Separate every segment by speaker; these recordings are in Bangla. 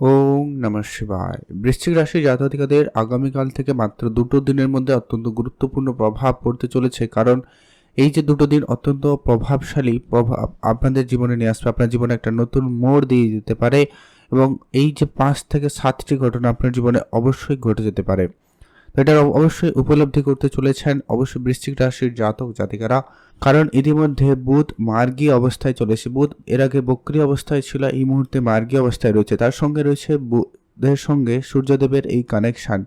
Speaker 1: ওম নমঃ শিবায়। বৃশ্চিক রাশি জাতকাদের আগামীকাল থেকে মাত্র দুটো দিনের মধ্যে অত্যন্ত গুরুত্বপূর্ণ প্রভাব পড়তে চলেছে। কারণ এই যে দুটো দিন অত্যন্ত প্রভাবশালী প্রভাব আপনাদের জীবনে নিয়ে আসবে, আপনার জীবনে একটা নতুন মোড় দিয়ে দিতে পারে এবং এই যে পাঁচ থেকে সাতটি ঘটনা আপনার জীবনে অবশ্যই ঘটে যেতে পারে। তো এটা অবশ্যই উপলব্ধি করতে চলেছেন অবশ্যই বৃশ্চিক রাশির জাতক জাতিকারা। কারণ ইতিমধ্যে বুধ মার্গী অবস্থায় চলেছে বুধ এর আগে বক্রি অবস্থায় ছিল, এই মুহূর্তে মার্গী অবস্থায় রয়েছে। তার সঙ্গে রয়েছে বুধের সঙ্গে সূর্যদেবের এই কানেকশান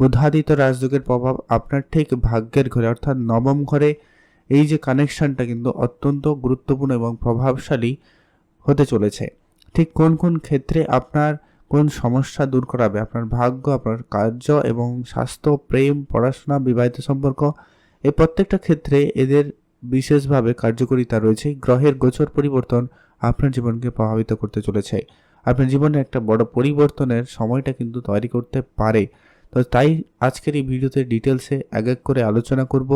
Speaker 1: বুধাদিত রাজযোগের প্রভাব আপনার ঠিক ভাগ্যের ঘরে, অর্থাৎ নবম ঘরে। এই যে কানেকশানটা কিন্তু অত্যন্ত গুরুত্বপূর্ণ এবং প্রভাবশালী হতে চলেছে। ঠিক কোন কোন ক্ষেত্রে আপনার কোন সমস্যা দূর করাবে? আপনার ভাগ্য, আপনার কার্য এবং স্বাস্থ্য, প্রেম, পড়াশোনা, বিবাহিত সম্পর্ক, এই প্রত্যেকটা ক্ষেত্রে এদের বিশেষভাবে কার্যকরিতা রয়েছে। গ্রহের গোচর পরিবর্তন আপনার জীবনকে প্রভাবিত করতে চলেছে। আপনার জীবনে একটা বড় পরিবর্তনের সময়টা কিন্তু তৈরি করতে পারে। তো তাই আজকের এই ভিডিওতে ডিটেলসে এক এক করে আলোচনা করব।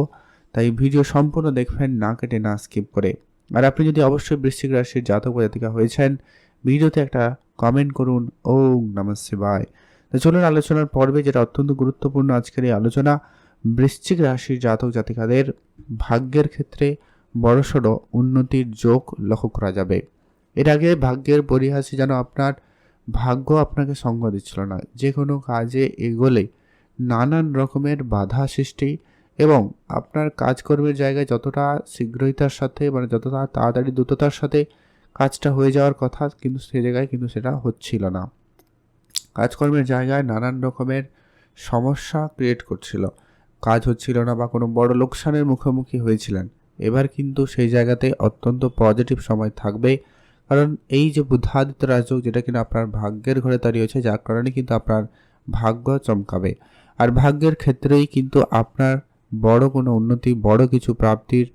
Speaker 1: তাই ভিডিও সম্পূর্ণ দেখবেন, না কেটে না স্কিপ করে। আর আপনি যদি অবশ্যই বৃশ্চিক রাশির জাতক জাতিকা হয়েছেন, ভিডিওতে একটা কমেন্ট করুন। ও নমঃ শিবায়। তো চলুন আলোচনার পর্বে, যেটা অত্যন্ত গুরুত্বপূর্ণ আজকের এই আলোচনা, বৃশ্চিক রাশির জাতক জাতিকাদের ভাগ্যের ক্ষেত্রে বড়সড় উন্নতির যোগ লক্ষ্য করা যাবে। এর আগে ভাগ্যের পরিহাসে যেন আপনার ভাগ্য আপনাকে সঙ্গ দিচ্ছিল না, যে কোনো কাজে এগোলে নানান রকমের বাধা সৃষ্টি এবং আপনার কাজকর্মের জায়গায় যতটা শীঘ্রতার সাথে মানে যতটা তাড়াতাড়ি দ্রুততার সাথে কাজটা হয়ে যাওয়ার কথা কিন্তু সে জায়গায় কিন্তু সেটা হচ্ছিল না। কাজকর্মের জায়গায় নানান রকমের সমস্যা ক্রিয়েট করছিল। কাজ হচ্ছিল না বা কোনো বড় লোকসানের মুখোমুখি হয়েছিলেন। এবার কিন্তু সেই জায়গাতে অত্যন্ত পজিটিভ সময় থাকবে। কারণ এই যে বুদ্ধাদিত্য রাজযোগ যেটা কিনা আপনার ভাগ্যের ঘরে তৈরি হয়েছে, যার কারণে কিন্তু আপনার ভাগ্য চমকাবে। আর ভাগ্যের ক্ষেত্রেই কিন্তু আপনার বড় কোনো উন্নতি, বড় কিছু প্রাপ্তির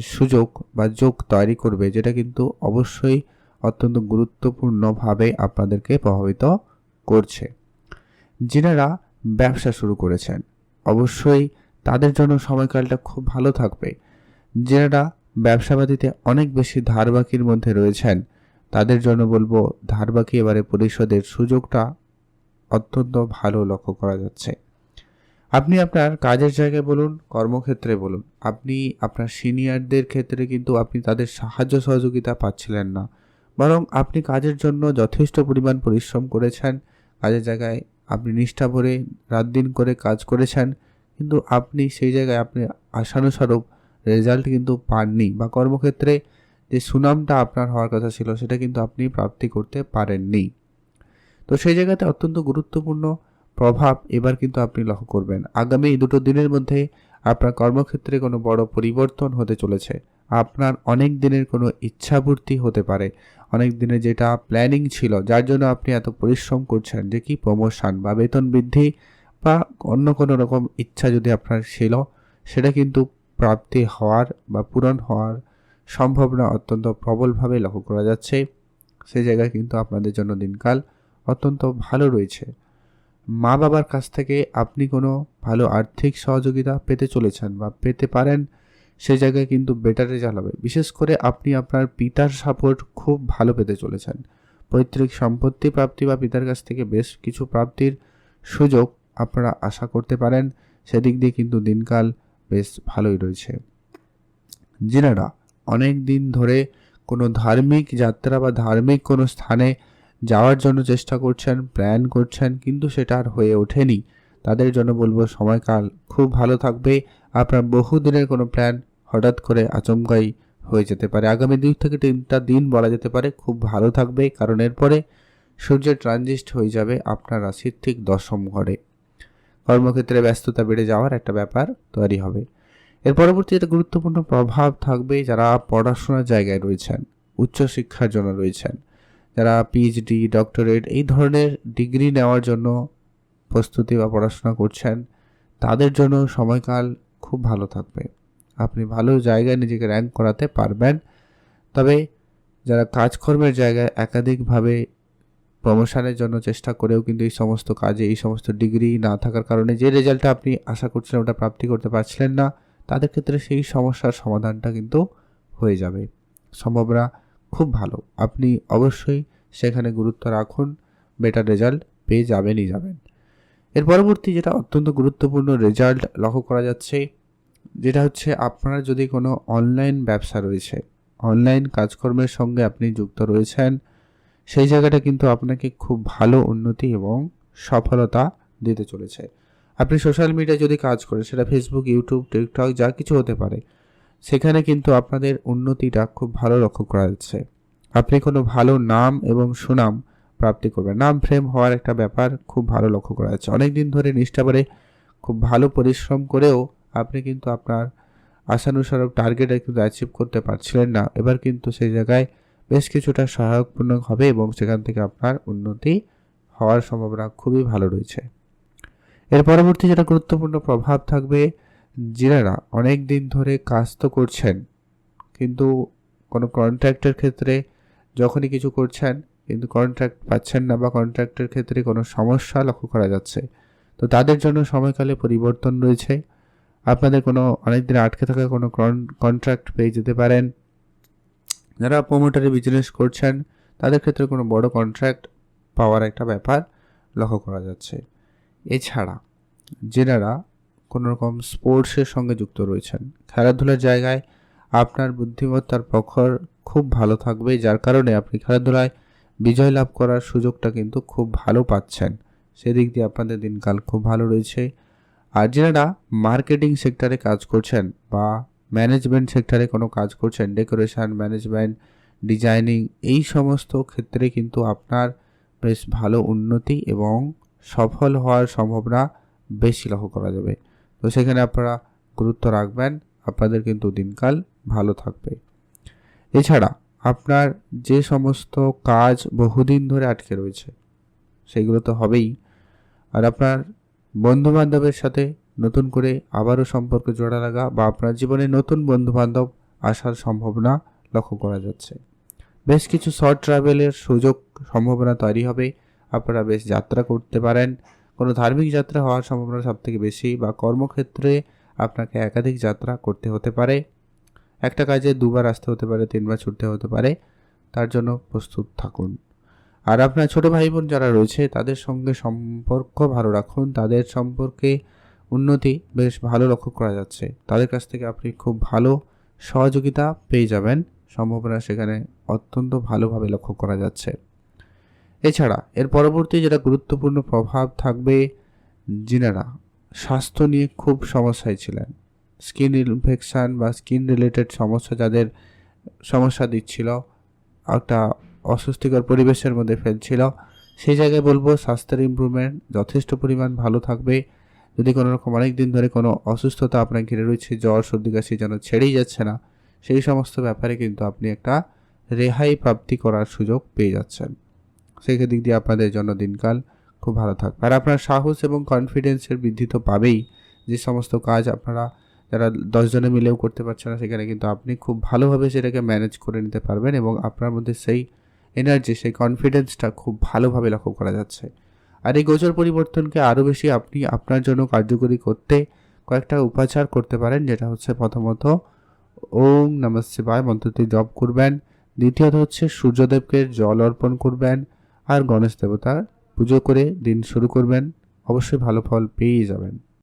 Speaker 1: সুযোগ বা যোগ তৈরি করবে, যেটা কিন্তু অবশ্যই অত্যন্ত গুরুত্বপূর্ণভাবে আপনাদেরকে প্রভাবিত করছে। যিনারা ব্যবসা শুরু করেছেন, অবশ্যই তাদের জন্য সময়কালটা খুব ভালো থাকবে। যারা ব্যবসাবাদীতে অনেক বেশি ধারবাকির মধ্যে রয়েছেন, তাদের জন্য বলব ধারবাকি এবারে পরিশোধের সুযোগটা অত্যন্ত ভালো লক্ষ্য করা যাচ্ছে। আপনি আপনার কাজের জায়গায় বলুন, কর্মক্ষেত্রে বলুন, আপনি আপনার সিনিয়রদের ক্ষেত্রে কিন্তু আপনি তাদের সাহায্য সহযোগিতা পাচ্ছিলেন না। বরং আপনি কাজের জন্য যথেষ্ট পরিমাণ পরিশ্রম করেছেন, কাজের জায়গায় আপনি নিষ্ঠা ভরে রাত দিন করে কাজ করেছেন, কিন্তু আপনি সেই জায়গায় আপনি আশানুস্বরূপ রেজাল্ট কিন্তু পাননি বা কর্মক্ষেত্রে যে সুনামটা আপনার হওয়ার কথা ছিল, সেটা কিন্তু আপনি প্রাপ্তি করতে পারেননি। তো সেই জায়গাতে অত্যন্ত গুরুত্বপূর্ণ প্রভাব এবার কিন্তু আপনি লক্ষ্য করবেন। আগামী দুটো দিনের মধ্যে আপনার কর্মক্ষেত্রে কোনো বড় পরিবর্তন হতে চলেছে। আপনার অনেক দিনের কোনো ইচ্ছাপূর্তি হতে পারে। অনেক দিনের যেটা প্ল্যানিং ছিল, যার জন্য আপনি এত পরিশ্রম করছেন যে কি প্রমোশন বা বেতন বৃদ্ধি বা অন্য কোনো রকম ইচ্ছা যদি আপনার ছিল, সেটা কিন্তু প্রাপ্তি হওয়ার বা পূরণ হওয়ার সম্ভাবনা অত্যন্ত প্রবলভাবে লক্ষ্য করা যাচ্ছে। সেই জায়গায় কিন্তু আপনাদের জন্য দিনকাল অত্যন্ত ভালো রয়েছে। মা বাবার কাছ থেকে আপনি কোনো ভালো আর্থিক সহযোগিতা পেতে চলেছেন বা পেতে পারেন সেই জায়গায় কিন্তু বেটার হবে বিশেষ করে আপনি আপনার পিতার সাপোর্ট খুব ভালো পেতে চলেছেন। পৈতৃক সম্পত্তি প্রাপ্তি বা পিতার কাছ থেকে বেশ কিছু প্রাপ্তির সুযোগ আপনারা আশা করতে পারেন। সেদিক দিয়ে কিন্তু দিনকাল বেশ ভালোই রয়েছে। যিনারা অনেক দিন ধরে কোনো ধার্মিক যাত্রা বা ধার্মিক কোনো স্থানে যাওয়ার জন্য চেষ্টা করছেন প্ল্যান করছেন, কিন্তু সেটা আর হয়ে ওঠেনি। তাদের জন্য বলব, সময়কাল খুব ভালো থাকবে। আপনার বহুদিনের কোনো প্ল্যান হঠাৎ করে আচমকাই হয়ে যেতে পারে। আগামী দুই থেকে তিনটা দিন বলা যেতে পারে, খুব ভালো থাকবে। কারণ এরপরে সূর্যের ট্রানজিস্ট হয়ে যাবে আপনার রাশির ঠিক দশম ঘরে। কর্মক্ষেত্রে ব্যস্ততা বেড়ে যাওয়ার একটা ব্যাপার তৈরি হবে। এর পরবর্তী একটা গুরুত্বপূর্ণ প্রভাব থাকবে যারা পড়াশোনার জায়গায় রয়েছেন, উচ্চশিক্ষার জন্য রয়েছেন। যারা পিএইচডি ডক্টরেট এই ধরনের ডিগ্রি নেওয়ার জন্য প্রস্তুতি বা পড়াশোনা করছেন, তাদের জন্য সময়কাল খুব ভালো থাকবে। আপনি ভালো জায়গায় নিজেকে র্যাঙ্ক করাতে পারবেন। তবে যারা কাজকর্মের জায়গায় একাধিকভাবে প্রমোশনের জন্য চেষ্টা করেও কিন্তু এই সমস্ত কাজে, এই সমস্ত ডিগ্রি না থাকার কারণে যে রেজাল্টটা আপনি আশা করছিলেন ওটা প্রাপ্তি করতে পারছিলেন না, তাদের ক্ষেত্রে সেই সমস্যার সমাধানটা কিন্তু হয়ে যাবে। সম্ভাবনা খুব ভালো। আপনি অবশ্যই সেখানে গুরুত্ব রাখুন বেটার রেজাল্ট পেয়ে যাবেনই যাবেন। এর পরবর্তী যেটা অত্যন্ত গুরুত্বপূর্ণ রেজাল্ট লক্ষ্য করা যাচ্ছে, যেটা হচ্ছে আপনার যদি কোনো অনলাইন ব্যবসা রয়েছে অনলাইন কাজকর্মের সঙ্গে আপনি যুক্ত রয়েছেন, সেই জায়গাটা কিন্তু আপনাকে খুব ভালো উন্নতি এবং সফলতা দিতে চলেছে। আপনি সোশ্যাল মিডিয়ায় যদি কাজ করেন, সেটা ফেসবুক ইউটিউব টিকটক যা কিছু হতে পারে সেখানে কিন্তু আপনাদের উন্নতিটা খুব ভালো লক্ষ্য করা যাচ্ছে। আপনি কোনো ভালো নাম এবং সুনাম প্রাপ্তি করবেন নাম ফ্রেম হওয়ার একটা ব্যাপার খুব ভালো লক্ষ্য করা যাচ্ছে। অনেক দিন ধরে নিষ্ঠাবারে খুব ভালো পরিশ্রম করেও আপনি কিন্তু আপনার আশানুসারক টার্গেটে কিন্তু অ্যাচিভ করতে পারছিলেন না। এবার কিন্তু সেই জায়গায় বেশ কিছুটা সহায়কপূর্ণ হবে এবং সেখান থেকে আপনার উন্নতি হওয়ার সম্ভাবনা খুবই ভালো রয়েছে। এর পরবর্তী যেটা গুরুত্বপূর্ণ প্রভাব থাকবে যিনারা অনেক দিন ধরে কাজ তো করছেন, কিন্তু কোনো কন্ট্রাক্টের ক্ষেত্রে যখনই কিছু করছেন, কিন্তু কন্ট্রাক্ট পাচ্ছেন না বা কন্ট্রাক্টের ক্ষেত্রে কোনো সমস্যা লক্ষ্য করা যাচ্ছে। তো তাদের জন্য সময়কালে পরিবর্তন রয়েছে। আপনাদের কোনো অনেক দিন আটকে থাকা কোনো কন্ট্রাক্ট পেয়ে যেতে পারেন। যারা প্রোমোটারি বিজনেস করছেন, তাদের ক্ষেত্রে কোনো বড় কন্ট্রাক্ট পাওয়ার একটা ব্যাপার লক্ষ্য করা যাচ্ছে। এছাড়া যেনারা কোনো রকম স্পোর্টসের সঙ্গে যুক্ত রয়েছেন। খেলাধুলার জায়গায় আপনার বুদ্ধিমত্তার প্রখর খুব ভালো থাকবে যার কারণে আপনি খেলাধুলায় বিজয় লাভ করার সুযোগটা কিন্তু খুব ভালো পাচ্ছেন। সেদিক দিয়ে আপনাদের দিনকাল খুব ভালো রয়েছে। আর যারা মার্কেটিং সেক্টরে কাজ করছেন বা ম্যানেজমেন্ট সেক্টরে কোনো কাজ করছেন, ডেকোরেশন, ম্যানেজমেন্ট, ডিজাইনিং, এই সমস্ত ক্ষেত্রে কিন্তু আপনার বেশ ভালো উন্নতি এবং সফল হওয়ার সম্ভাবনা বেশি লক্ষ্য করা যাবে। তো সেখানে আপনারা গুরুত্ব রাখবেন। আপনাদের কিন্তু দিনকাল ভালো থাকবে। এছাড়া আপনার যে সমস্ত কাজ বহুদিন ধরে আটকে রয়েছে, সেগুলো তো হবেই। আর আপনার বন্ধুবান্ধবের সাথে নতুন করে আবারও সম্পর্ক জোড়া লাগা বা আপনার জীবনে নতুন বন্ধুবান্ধব আসার সম্ভাবনা লক্ষ্য করা যাচ্ছে। বেশ কিছু শর্ট ট্রাভেলের সুযোগ সম্ভাবনা তৈরি হবে। আপনারা বেশ যাত্রা করতে পারেন। কোনো ধার্মিক যাত্রা হওয়ার সম্ভাবনা সবথেকে বেশি বা কর্মক্ষেত্রে আপনাকে একাধিক যাত্রা করতে হতে পারে। একটা কাজে দুবার আসতে হতে পারে, তিনবার ছুটতে হতে পারে। তার জন্য প্রস্তুত থাকুন। আর আপনার ছোট ভাই বোন যারা রয়েছে, তাদের সঙ্গে সম্পর্ক ভালো রাখুন। তাদের সম্পর্কে উন্নতি বেশ ভালো লক্ষ্য করা যাচ্ছে। তাদের কাছ থেকে আপনি খুব ভালো সহযোগিতা পেয়ে যাবেন। সম্ভাবনা সেখানে অত্যন্ত ভালোভাবে লক্ষ্য করা যাচ্ছে। এছাড়া এর পরবর্তী যেটা গুরুত্বপূর্ণ প্রভাব থাকবে যিনারা স্বাস্থ্য নিয়ে খুব সমস্যায় ছিলেন। স্কিন ইনফেকশান বা স্কিন রিলেটেড সমস্যা যাদের সমস্যা দিচ্ছিল, একটা অস্বস্তিকর পরিবেশের মধ্যে ফেলছিল, সেই জায়গায় বলব স্বাস্থ্যের ইম্প্রুভমেন্ট যথেষ্ট পরিমাণ ভালো থাকবে। যদি কোনো রকম অনেক দিন ধরে কোনো অসুস্থতা আপনার ঘিরে রয়েছে, জ্বর, সর্দি, কাশি যেন ছেড়েই যাচ্ছে না, সেই সমস্ত ব্যাপারে কিন্তু আপনি একটা রেহাই প্রাপ্তি করার সুযোগ পেয়ে যাচ্ছেন। সেই দিক দিয়ে আপনাদের জন্য দিনকাল খুব ভালো থাকবে। আর আপনার সাহস এবং কনফিডেন্সের বৃদ্ধি তো পাবেই। যে সমস্ত কাজ আপনারা যারা দশজনে মিলেও করতে পারছে না, সেখানে কিন্তু আপনি খুব ভালোভাবে সেটাকে ম্যানেজ করে নিতে পারবেন এবং আপনার মধ্যে সেই এনার্জি সেই কনফিডেন্সটা খুব ভালোভাবে লক্ষ্য করা যাচ্ছে। আর এই গোচর পরিবর্তনকে আরও বেশি আপনি আপনার জন্য কার্যকরী করতে কয়েকটা উপাচার করতে পারেন, যেটা হচ্ছে প্রথমত, ওম নমঃ শিবায়, মন্ত্রটি জপ করবেন। দ্বিতীয়ত হচ্ছে সূর্যদেবকে জল অর্পণ করবেন। আর গণেশ দেবতার পুজো করে দিন শুরু করবেন। অবশ্যই ভালো ফল পেয়েই যাবেন।